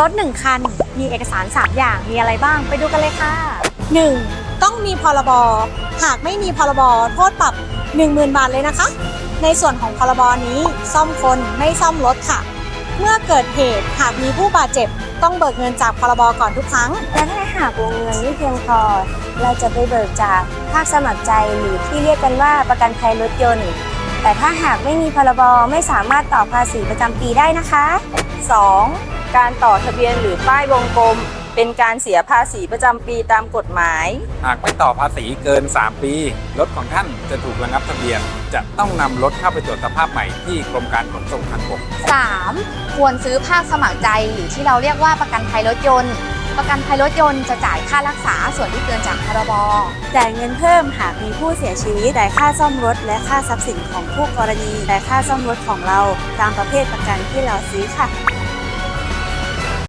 รถ 1 คัน มีเอกสาร 3 อย่าง มีอะไรบ้าง ไปดูกันเลยค่ะ 1. ต้องมีพรบ หากไม่มีพรบ โทษปรับ 10,000 บาทเลยนะคะ ในส่วนของพรบนี้ ซ่อมคนไม่ซ่อมรถค่ะ เมื่อเกิดเหตุหากมีผู้บาดเจ็บ ต้องเบิกเงินจากพรบก่อนทุกครั้ง และถ้าหากวงเงินไม่เพียงพอ เราจะไปเบิกจากภาคสมัครใจหรือที่เรียกกันว่าประกันภัยรถยนต์ แต่ถ้าหากไม่มีพรบไม่สามารถต่อภาษีประจำปีได้นะคะ 2. การต่อทะเบียนหรือป้ายวงกลม เป็นการเสียภาษีประจำปีตามกฎหมาย หากไม่ต่อภาษีเกิน 3 ปี รถของท่านจะถูกระงับทะเบียน จะต้องนำรถเข้าไปตรวจสภาพใหม่ที่กรมการขนส่งทางบก 3. ควรซื้อภาคสมัครใจหรือที่เราเรียกว่าประกันภัยรถยนต์ ประกันภัยรถยนต์จะจ่ายค่ารักษาส่วนที่เกินจากพรบ จ่ายเงินเพิ่มหากมีผู้เสียชีวิตจ่ายค่าซ่อมรถ และค่าทรัพย์สินของผู้กรณีแต่ค่าซ่อมรถของเราตามประเภทประกันที่เราซื้อค่ะ